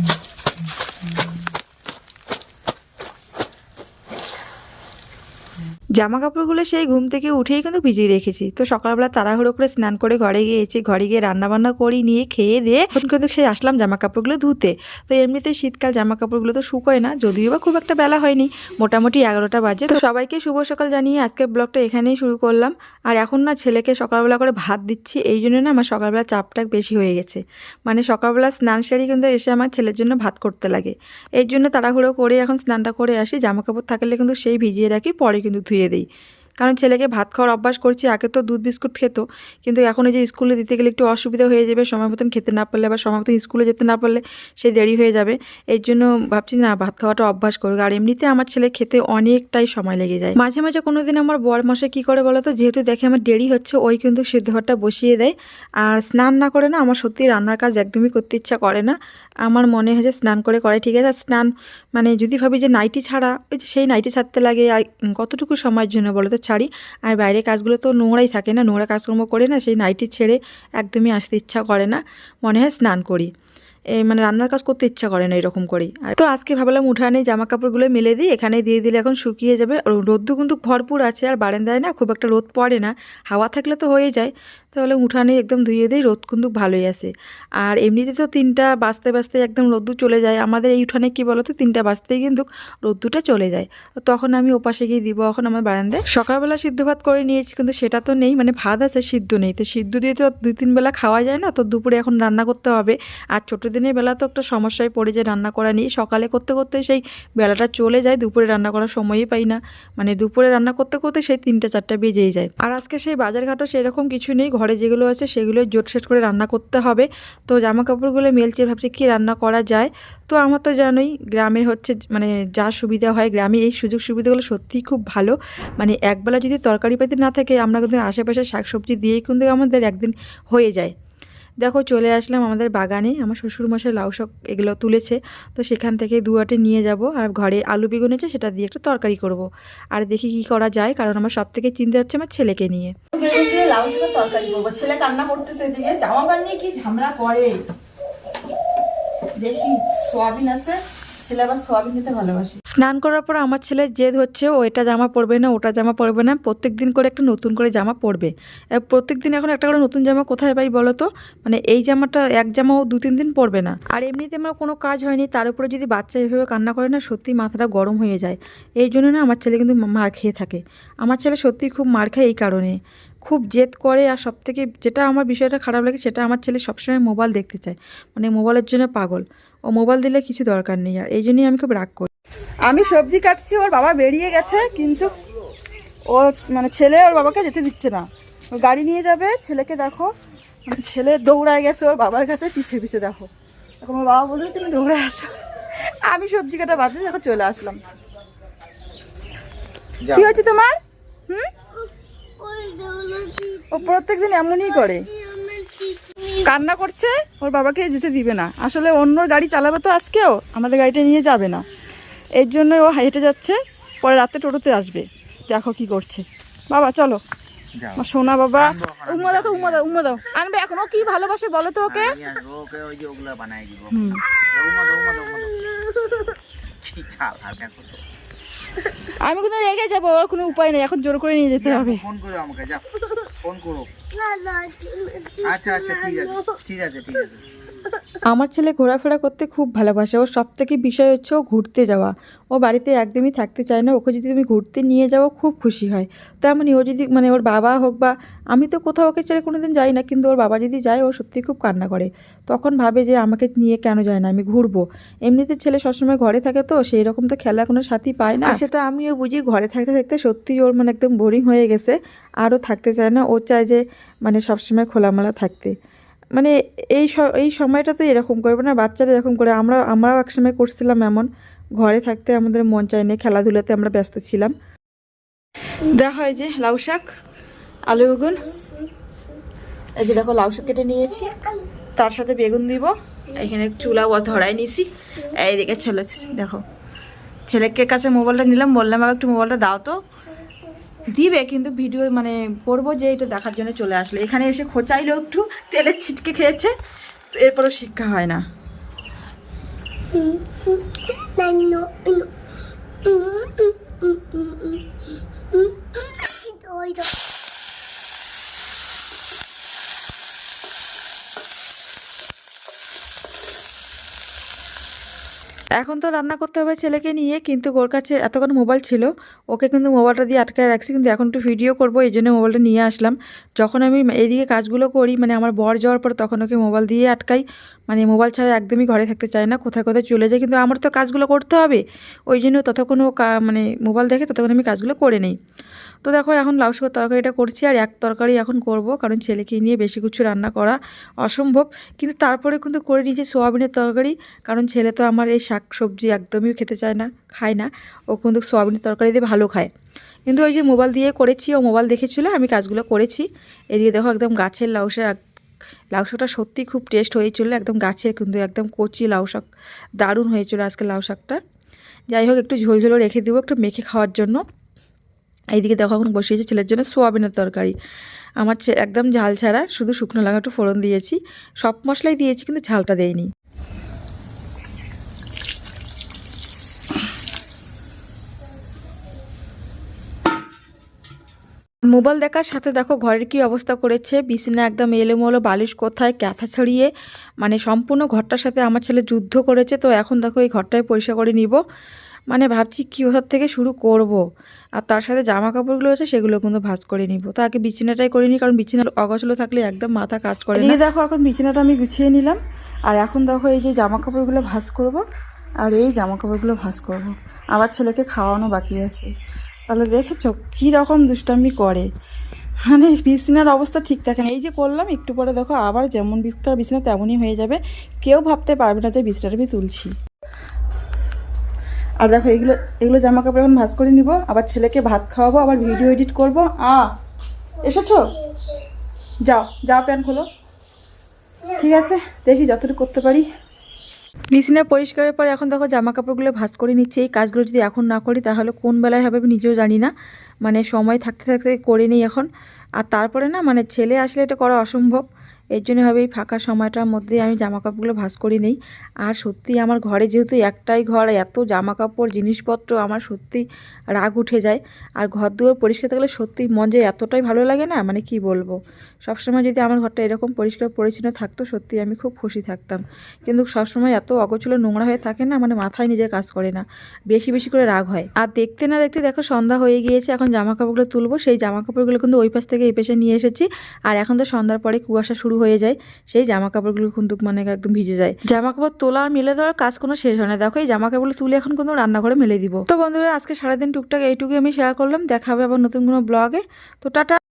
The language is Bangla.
Mm-hmm. জামা কাপড়গুলো সেই ঘুম থেকে উঠেই কিন্তু ভিজিয়ে রেখেছি। তো সকালবেলা তাড়াহুড়ো করে স্নান করে ঘরে গিয়েছি, ঘরে গিয়ে রান্নাবান্না করি, নিয়ে খেয়ে দিয়ে এখন কিন্তু সেই আসলাম জামা কাপড়গুলো ধুতে। তো এমনিতে শীতকাল জামা কাপড়গুলো তো শুকোয় না, যদিও বা খুব একটা বেলা হয়নি, মোটামুটি এগারোটা বাজে। তো সবাইকে শুভ সকাল জানিয়ে আজকের ব্লগটা এখানেই শুরু করলাম। আর এখন না ছেলেকে সকালবেলা করে ভাত দিচ্ছি, এই জন্য না আমার সকালবেলা চাপটা বেশি হয়ে গেছে। মানে সকালবেলা স্নান সেরে কিন্তু এসে আমার ছেলের জন্য ভাত করতে লাগে। এর জন্য তাড়াহুড়ো করে এখন স্নানটা করে আসি জামা কাপড় থাকলে কিন্তু সেই ভিজিয়ে রাখি, পরে কিন্তু ধুয়ে দিই। কারণ ছেলেকে ভাত খাওয়ার অভ্যাস করছি, আগে তো দুধ বিস্কুট খেত, কিন্তু এখন এই যে স্কুলে দিতে গেলে একটু অসুবিধা হয়ে যাবে, সময় মতন খেতে না পারলে বা সময় মতন স্কুলে যেতে না পারলে সে দেরি হয়ে যাবে। এর জন্য ভাবছি না, ভাত খাওয়াটা অভ্যাস করুক। আর এমনিতে আমার ছেলে খেতে অনেকটাই সময় লেগে যায়। মাঝে মাঝে কোনো দিন আমার বর মশাই কী করে বলো তো যেহেতু দেখে আমার দেরি হচ্ছে, ওই কিন্তু সিদ্ধ ভাতটা বসিয়ে দেয়। আর স্নান না করে না, আমার সত্যি রান্নার কাজ একদমই করতে ইচ্ছা করে না। আমার মনে হয় যে স্নান করে করে ঠিক আছে। স্নান মানে যদি ভাবি যে নাইটি ছাড়া, ওই যে সেই নাইটি ছাড়তে লাগে, আর কতটুকু সময়ের জন্য বলো তো ছাড়ি। আর বাইরে কাজগুলো তো নোংরাই থাকে না, নোংরা কাজকর্ম করে না, সেই নাইটি ছেড়ে একদমই আসতে ইচ্ছা করে না। মনে হয় স্নান করি। এই মানে রান্নার কাজ করতে ইচ্ছা করে না এরকম করেই। আর তো আজকে ভাবলাম উঠানে জামা কাপড়গুলো মেলে দিই, এখানে দিয়ে দিলে এখন শুকিয়ে যাবে। রোদ্দু কিন্তু ভরপুর আছে, আর বারান্দায় না খুব একটা রোদ পড়ে না, হাওয়া থাকলে তো হয়ে যায়। তাহলে উঠানে একদম ধুয়ে দিই, রোদ কিন্তু ভালোই আসে। আর এমনিতে তো তিনটা বাজতে বাজতে একদম রোদ্দু চলে যায়। আমাদের এই উঠানে কি বলো তো তিনটা বাজতেই কিন্তু রোদ্দুটা চলে যায়। তখন আমি ওপাশে গিয়ে দিব, এখন আমার বারান্দায়। সকালবেলা সিদ্ধ ভাত করে নিয়েছি, কিন্তু সেটা তো নেই মানে ভাত আছে, সিদ্ধ নেই। তো সিদ্ধ দিয়ে তো দুই তিন বেলা খাওয়া যায় না, তো দুপুরে এখন রান্না করতে হবে। আর ছোটো দিনের বেলা তো একটা সমস্যায় পড়ে যায় রান্না করা নিয়ে। সকালে করতে করতে সেই বেলাটা চলে যায়, দুপুরে রান্না করার সময়ই পাই না। মানে দুপুরে রান্না করতে করতে সেই তিনটা চারটা বেজেই যায়। আর আজকে সেই বাজারঘাটও সেরকম কিছু নেই ঘরে যেগুলো আছে সেগুলো জোট সেট করে রান্না করতে হবে। তো জামা কাপড়গুলো মেলছে, ভাবছি কি রান্না করা যায়? তো আমার তো জানোই গ্রামের হচ্ছে মানে যা সুবিধা হয় গ্রামে এই সুযোগ সুবিধাগুলো সত্যিই খুব ভালো। মানে একবেলা যদি তরকারি পাতি না থাকে, আমরা কিন্তু আশেপাশে শাকসবজি দিয়েই কিন্তু আমাদের একদিন হয়ে যায়। দেখো চলে আসলাম আমাদের বাগানে। আমার শ্বশুরমশাই লাউ শাক এগুলো তুলেছে। তো সেখান থেকে দুয়াটে নিয়ে যাব আর ঘরে আলু বেগুন আছে সেটা দিয়ে একটা তরকারি করব। আর দেখি কি করা যায়, কারণ আমার সব থেকে চিন্তা হচ্ছে আমার ছেলেকে নিয়ে। লাউ শাকের তরকারি নিয়ে কি করে? দেখি, সোয়াবিন আছে। স্নান করার পর আমার ছেলে জেদ হচ্ছে, ও এটা জামা পরবে না, ওটা জামা পরবে না, প্রত্যেক দিন করে একটা নতুন করে জামা পরবে। প্রত্যেক দিন এখন একটা করে নতুন জামা কোথায় পাই বলো তো? মানে এই জামাটা, এক জামা ও দু তিন দিন পরবে না। আর এমনিতে আমার কোনো কাজ হয়নি, তার উপরে যদি বাচ্চা এভাবে কান্না করে না সত্যি মাথাটা গরম হয়ে যায়। এই জন্য না আমার ছেলে কিন্তু মার খেয়ে থাকে। আমার ছেলে সত্যি খুব মার খায় এই কারণে। খুব জেদ করে আর সব থেকে যেটা আমার বিষয়টা খারাপ লাগে, সেটা আমার ছেলে সবসময় মোবাইল দেখতে চায়। মানে মোবাইলের জন্য পাগল। ও মোবাইল দিলে কিছু দরকার নেই আর এই জন্যই আমি খুব রাগ করি। আমি সবজি কাটছি ওর বাবা বেরিয়ে গেছে কিন্তু ও মানে ছেলে ওর বাবাকে যেতে দিচ্ছে না। ও গাড়ি নিয়ে যাবে ছেলেকে দেখো মানে ছেলে দৌড়ায় গেছে ওর বাবার কাছে পিছে পিছে দেখো। এখন ওর বাবা বলছে তুমি দৌড়ে আসো। আমি সবজি কাটা বাদ দিয়ে দেখো চলে আসলাম। কি হয়েছে তোমার? হুম? ও প্রত্যেকদিন এমনই করে। কান্না করছে ওর বাবাকে যেতে দিবে না। আসলে অন্য গাড়ি চালাবে তো আজকেও আমাদের গাড়িটা নিয়ে যাবে না। এর জন্য ও হেঁটে যাচ্ছে পরে রাতে টোটোতে আসবে। দেখো কি করছে। বাবা চলো। আমার সোনা বাবা। উম্মা দাও তো উম্মা দাও উম্মা দাও। আনবে এখন। ও কি ভালোবাসে বলো তো ওকে। উমা উমা উমা আমি কিন্তু রেগে যাব ওর কোনো উপায় নেই। এখন জোর করে নিয়ে যেতে হবে। ফোন করো আমাকে যাও। ফোন করো। আচ্ছা আচ্ছা ঠিক আছে ঠিক আছে ঠিক আছে। আমার ছেলে ঘোরাফেরা করতে খুব ভালোবাসে। ওর সব থেকে বিষয় হচ্ছে ও ঘুরতে যাওয়া। ও বাড়িতে একদমই থাকতে চায় না। ওকে যদি তুমি ঘুরতে নিয়ে যাও খুব খুশি হয়। তেমনই ও যদি মানে ওর বাবা হোক বা, আমি তো কোথাও ওকে ছেড়ে কোনো দিন যাই না, কিন্তু ওর বাবা যদি যায়, ও সত্যি খুব কান্না করে। তখন ভাবে যে, আমাকে নিয়ে কেন যায় না? আমি ঘুরবো। এমনিতে ছেলে সবসময় ঘরে থাকে তো, সেই রকম তো খেলা কোনো সাথী পায় না। সেটা আমিও বুঝি, ঘরে থাকতে থাকতে সত্যি ওর মানে একদম বোরিং হয়ে গেছে। আরও থাকতে চায় না। ও চায় যে মানে সবসময় খোলামেলা থাকতে। মানে এই এই সময়টা তো এরকম করবে না, বাচ্চারা এরকম করে, আমরা, আমরাও একসময় করছিলাম এমন। ঘরে থাকতে আমাদের মন চায় না, খেলাধুলাতে আমরা ব্যস্ত ছিলাম। দেখা হয় যে লাউ শাক, আলু বেগুন, এই যে দেখো লাউ শাক কেটে নিয়েছি, তার সাথে বেগুন দিব। এখানে চুলা ধরাই নিছি, এইদিকে ছেলে, দেখো। ছেলেকে কাছে মোবাইলটা নিলাম, বললাম, বাবা, একটু মোবাইলটা দাও তো। দিবে কিন্তু ভিডিও মানে করব যে এটা দেখার জন্য চলে আসলো এখানে এসে খোঁচাইলো একটু তেলের ছিটকে খেয়েছে এরপরও শিক্ষা হয় না এখন তো রান্না করতে হবে ছেলেকে নিয়ে, কিন্তু ওর কাছে এতক্ষণ মোবাইল ছিল, ওকে কিন্তু মোবাইলটা দিয়ে আটকায় রাখছি, কিন্তু এখন একটু ভিডিও করব, এই জন্য মোবাইলটা নিয়ে আসলাম। যখন আমি এইদিকে কাজগুলো করি মানে আমার বর যাওয়ার পর তখন ওকে মোবাইল দিয়ে আটকাই মানে মোবাইল ছাড়া একদমই ঘরে থাকতে চায় না, কোথায় কোথায় চলে যায়, কিন্তু আমার তো কাজগুলো করতে হবে। ওই জন্য ততক্ষণ ও মানে মোবাইল দেখে ততক্ষণ আমি কাজগুলো করে নিই। তো দেখো এখন লাউ শাকের তরকারিটা করছি আর এক তরকারি এখন করব, কারণ ছেলেকে নিয়ে বেশি কিছু রান্না করা অসম্ভব। কিন্তু তারপরে কিন্তু করে নিয়েছি সোয়াবিনের তরকারি, কারণ ছেলে তো আমার এই শাক সবজি একদমই খেতে চায় না, খায় না। ও কিন্তু সোয়াবিনের তরকারি দিয়ে ভালো খায়। কিন্তু ওই যে মোবাইল দিয়ে করেছি, ও মোবাইল দেখেছিল, আমি কাজগুলো করেছি। এদিকে দেখো একদম গাছের লাউ শাক, লাউ শাকটা সত্যি খুব টেস্ট হয়েছিল, একদম গাছের কিন্তু একদম কচি লাউ শাক, দারুণ হয়েছিল আজকে লাউ শাকটা। যাই হোক, একটু ঝোল ঝোলও রেখে দেবো একটু মেখে খাওয়ার জন্য। এইদিকে দেখো এখন বসিয়েছি ছেলের জন্য সোয়াবিনের তরকারি। আমার একদম ঝাল ছাড়া শুধু শুকনো লাগা একটু ফোড়ন দিয়েছি। সব মশলাই দিয়েছি কিন্তু ঝালটা দেয়নি। মোবাইল দেখার সাথে দেখো ঘরের কি অবস্থা করেছে। বিছানা একদম এলোমেলো, বালিশ কোথায়, ক্যাথা ছড়িয়ে। মানে সম্পূর্ণ ঘরটার সাথে আমার ছেলে যুদ্ধ করেছে। তো এখন দেখো এই ঘরটায় পরিষ্কার করে নিব। মানে ভাবছি কী ওখান থেকে শুরু করব। আর তার সাথে জামা কাপড়গুলো আছে, সেগুলো কিন্তু ভাঁজ করে নিব। তো আগে বিছানাটাই করে নিই, কারণ বিছানার অগোছলো থাকলে একদম মাথা কাজ করে না। দেখো, এখন বিছানাটা আমি গুছিয়ে নিলাম। আর এখন দেখো এই যে জামা কাপড়গুলো ভাঁজ করব, আর এই জামা কাপড়গুলো ভাঁজ করব। আবার ছেলেকে খাওয়ানো বাকি আছে। তাহলে দেখেছ কী রকম দুষ্টামি করে। মানে বিছানার অবস্থা ঠিক থাকে না। এই যে করলাম, একটু পরে দেখো আবার যেমন বিছানা বিছানা তেমনই হয়ে যাবে। কেউ ভাবতে পারবে না যে বিছানাটা আমি তুলছি। আর দেখো, এগুলো এগুলো জামা কাপড় এখন ভাঁজ করে নিব, আবার ছেলেকে ভাত খাওয়াবো, আবার ভিডিও এডিট করব। আ, এসেছ? যাও যাও প্যান খোলো। ঠিক আছে, দেখি যতটুকু করতে পারি। বিছানা পরিষ্কারের পরে এখন দেখো জামা কাপড়গুলো ভাঁজ করে নিচ্ছে। এই কাজগুলো যদি এখন না করি, তাহলে কোন বেলায় হবে আমি নিজেও জানি না। মানে সময় থাকতে থাকতে করে নিই এখন। আর তারপরে না মানে ছেলে আসলে এটা করা অসম্ভব। এর জন্য হবে এই ফাঁকা সময়টার মধ্যে আমি জামা কাপড়গুলো ভাঁজ করে নিই। আর সত্যি আমার ঘরে যেহেতু একটাই ঘর, এত জামা কাপড় জিনিসপত্র, আমার সত্যি রাগ উঠে যায়। আর ঘর দুয়ার পরিষ্কার থাকলে সত্যি মন যে এতটাই ভালো লাগে না মানে কি বলব? সবসময় যদি আমার ঘরটা এরকম পরিষ্কার পরিচ্ছন্ন থাকতো, সত্যি আমি খুব খুশি থাকতাম। কিন্তু সবসময় এত অগোছলো নোংরা হয়ে থাকে না মানে মাথায় নিজে কাজ করে না, বেশি বেশি করে রাগ হয়। আর দেখতে না দেখতে দেখো সন্ধ্যা হয়ে গিয়েছে, এখন জামা কাপড়গুলো তুলবো। সেই জামা কাপড়গুলো কিন্তু ওই পাশ থেকে এই পাশে নিয়ে এসেছি। আর এখন তো সন্ধ্যার পরে কুয়াশা শুরু হয়ে যায় সেই জামা কাপড়গুলো কিন্তু মানে একদম ভিজে যায়। জামা কাপড় তোলা আর মেলে দেওয়ার কাজ কোনো শেষ হয় না। দেখো এই জামা কাপড়গুলো তুলে এখন কিন্তু রান্নাঘরে মেলে দিব। তো বন্ধুরা আজকে সারাদিন টুকটাক এইটুকুই আমি শেয়ার করলাম। দেখা হবে আবার নতুন কোনো ব্লগে তো টাটা।